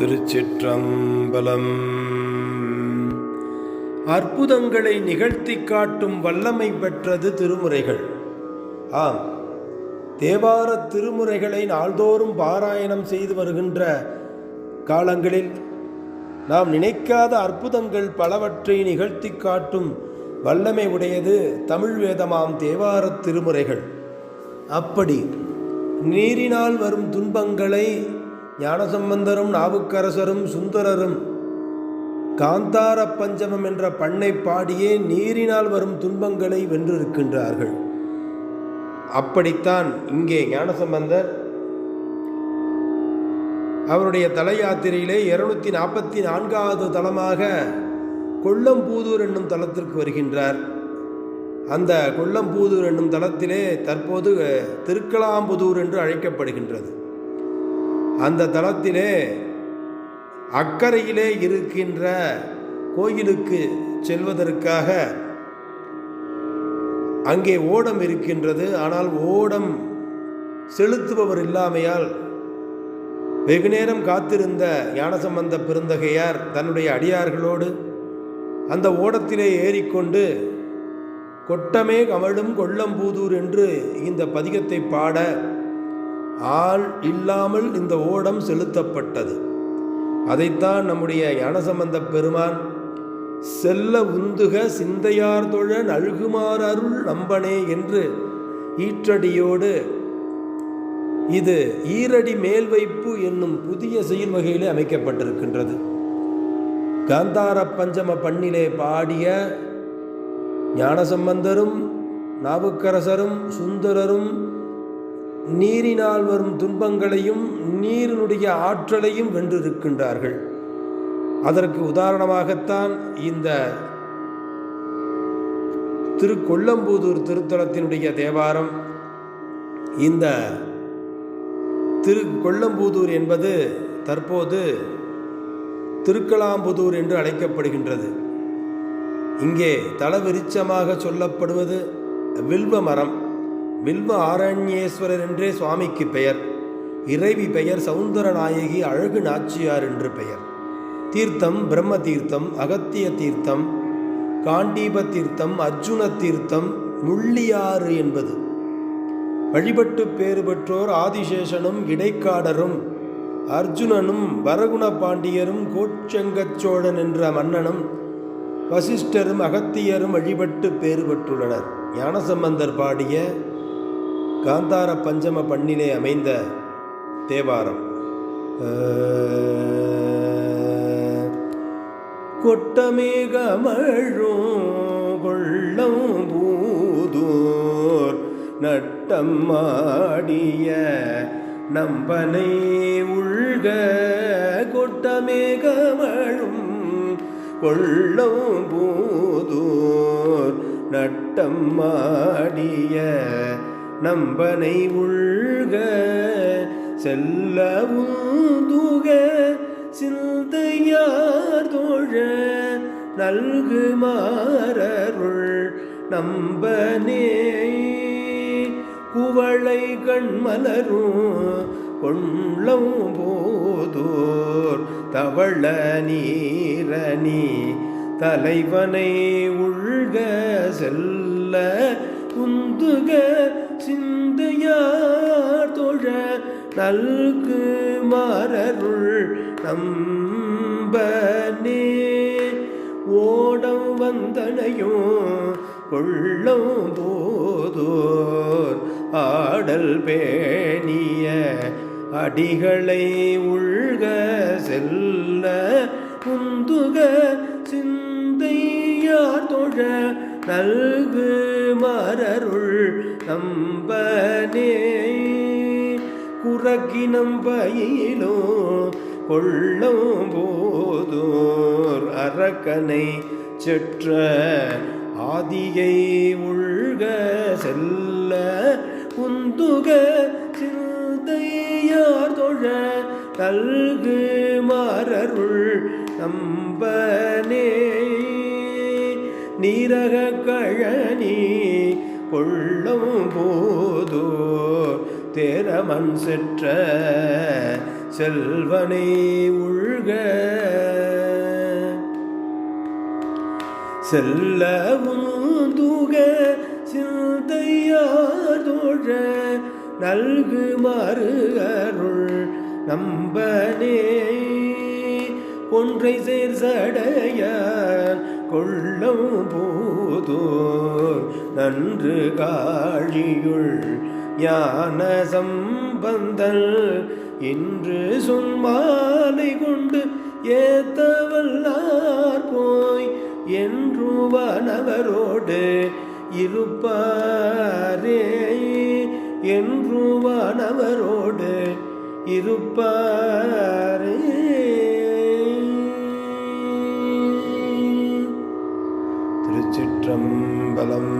திருச்சிற்றம்பலம். அற்புதங்களை நிகழ்த்தி காட்டும் வல்லமை பெற்றது திருமுறைகள். ஆம் தேவார திருமுறைகளை நாள்தோறும் பாராயணம் செய்து வருகின்ற காலங்களில் நாம் நினைக்காத அற்புதங்கள் பலவற்றை நிகழ்த்தி காட்டும் வல்லமை உடையது தமிழ் வேதமாம் தேவார திருமுறைகள். அப்படி நீரினால் வரும் துன்பங்களை ஞானசம்பந்தரும் நாவுக்கரசரும் சுந்தரரும் காந்தார பஞ்சமம் என்ற பண்ணை பாடியே நீரினால் வரும் துன்பங்களை வென்றிருக்கின்றார்கள். அப்படித்தான் இங்கே ஞானசம்பந்தர் அவருடைய தல யாத்திரையிலே இருநூத்தி நாற்பத்தி நான்காவது தலமாக கொல்லம்பூதூர் என்னும் தலத்திற்கு வருகின்றார். அந்த கொல்லம்பூதூர் என்னும் தலத்திலே தற்போது திருக்கலாம்புதூர் என்று அழைக்கப்படுகின்றது. அந்த தலத்திலே அக்கறையிலே இருக்கின்ற கோயிலுக்கு செல்வதற்காக அங்கே ஓடம் இருக்கின்றது. ஆனால் ஓடம் செலுத்துபவர் இல்லாமையால் வெகுநேரம் காத்திருந்த ஞானசம்பந்த பெருந்தகையார் தன்னுடைய அடியார்களோடு அந்த ஓடத்திலே ஏறிக்கொண்டு கொட்டமே கமழும் கொல்லம்பூதூர் என்று இந்த பதிகத்தை பாட ஆள் இல்லாமல் இந்த ஓடம் செலுத்தப்பட்டது. அதைத்தான் நம்முடைய ஞானசம்பந்த பெருமான் செல்ல உந்துக சிந்தையார் தொழ நல்குமார் அருள் நம்பனே என்று ஈற்றடியோடு இது ஈரடி மேல் வைப்பு என்னும் புதிய செயல் வகையிலே அமைக்கப்பட்டிருக்கின்றது. காந்தார பஞ்சம பண்ணிலே பாடிய ஞானசம்பந்தரும் நாவுக்கரசரும் சுந்தரரும் நீரினால் வரும் துன்பங்களையும் நீரினுடைய ஆற்றலையும் வென்றிருக்கின்றார்கள். அதற்கு உதாரணமாகத்தான் இந்த திருக்கொல்லம்பூதூர் திருத்தலத்தினுடைய தேவாரம். இந்த திரு கொல்லம்பூதூர் என்பது தற்போது திருக்கலாம்புதூர் என்று அழைக்கப்படுகின்றது. இங்கே தலவிருச்சமாக சொல்லப்படுவது வில்வ மரம் வில்வ ஆரண்யேஸ்வரர் என்றே சுவாமிக்கு பெயர். இறைவி பெயர் சவுந்தரநாயகி அழகு நாச்சியார் என்று பெயர். தீர்த்தம் பிரம்ம தீர்த்தம் அகத்திய தீர்த்தம் காண்டீப தீர்த்தம் அர்ஜுன தீர்த்தம் முள்ளியாறு என்பது. வழிபட்டு பேறு பெற்றோர் ஆதிசேஷனும் இடைக்காடரும் அர்ஜுனனும் வரகுண பாண்டியரும் கோச்செங்கச்சோழன் என்ற மன்னனும் வசிஷ்டரும் அகத்தியரும் வழிபட்டு பேறு பெற்றுள்ளனர். ஞானசம்பந்தர் பாடிய காந்தார பஞ்சம பண்ணிலே அமைந்த தேவாரம். கொட்டமேகமழும் கொள்ளம் பூதூர் நட்டம் மாடிய நம்பனை உள்க கொட்டமேகமழும் கொள்ளம் பூதூர் நட்டம் மாடிய நம்பனை உள்க செல்லவும் தூக சிந்தையார் தோழ நல்கு மாறருள் நம்பனே. குவளை கண்மலரும் கொள்ளம் போதோர் தவள நீரணி தலைவனை உள்க செல்ல உந்துக சிந்தையார் தொழ நல்கு மாறருள் நம்பனே. ஓடம் வந்தனையும் கொள்ளம் போதோர் ஆடல் பேணிய அடிகளை உள்க செல்ல உந்துக. சிந்தையார் தொழ நல்கு மரருள் நம்பனே. குறக்கினம் பயிலோ கொள்ளும் போதோர் அரக்கனை செற்ற ஆதியை உள்க செல்ல உந்துக சிந்தையார் தொழ தல்கு மாறருள் நம்பனே. நீரக கழனி கொள்ளும் போதோ தேரமன் செற்ற செல்வனை உள்க. செல்லவும் தூக சிந்தையாதோழ நல்கு மறு அருள் நம்பனே. ஒன்றை சேர் சடையான் கொள்ளம் போதோர் நன்று காழியுள் ஞான சம்பந்தல் இன்று சொன்மாலை கொண்டு ஏத்தவல்லார் போய் என்றுவானவரோடு இருப்பாரே. என்றுவானவரோடு இருப்பார். திருச்சிற்றம்பலம்.